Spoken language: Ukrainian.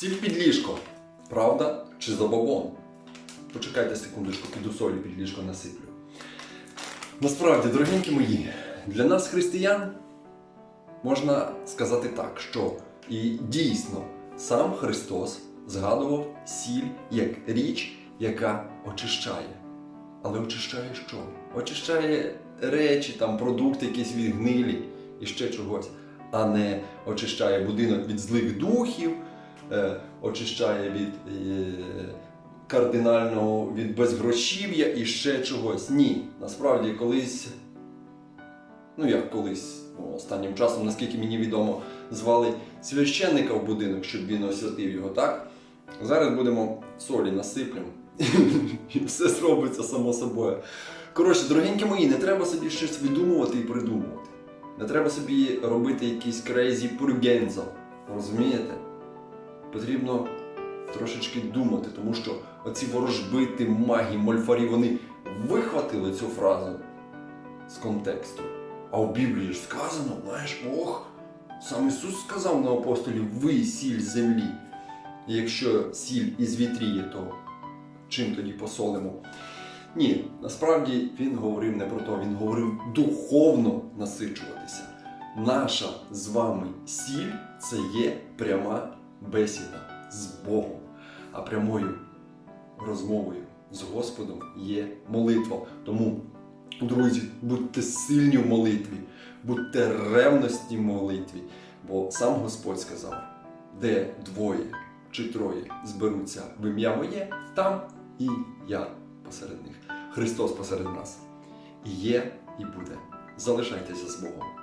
Сіль під ліжко. Правда чи забобон? Почекайте секундочку, піду солі під ліжко насиплю. Насправді, дорогенькі мої, для нас, християн, можна сказати так, що і дійсно сам Христос згадував сіль як річ, яка очищає. Але очищає що? Очищає речі, там, продукти якісь від гнилі і ще чогось, а не очищає будинок від злих духів, очищає від е, кардинального від безгрошів'я і ще чогось. Ні. Насправді колись, ну як колись, ну, останнім часом, наскільки мені відомо, звали священника в будинок, щоб він освятив його, так? Зараз будемо солі насиплемо. І все зробиться само собою. Коротше, дорогенькі мої, не треба собі щось видумувати і придумувати. Не треба собі робити якийсь крейзі пургензо. Розумієте? Потрібно трошечки думати, тому що оці ворожбити, магі, мольфарі, вони вихватили цю фразу з контексту. А в Біблії ж сказано, знаєш, Бог, сам Ісус сказав на апостолі, ви сіль землі. І якщо сіль із вітріє, то чим тоді посолимо? Ні, насправді він говорив не про то, він говорив духовно насичуватися. Наша з вами сіль це є пряма бесіда з Богом, а прямою розмовою з Господом є молитва. Тому, друзі, будьте сильні в молитві, будьте ревності в молитві, бо сам Господь сказав, де двоє чи троє зберуться в ім'я моє, там і я посеред них. Христос посеред нас. І є, і буде. Залишайтеся з Богом.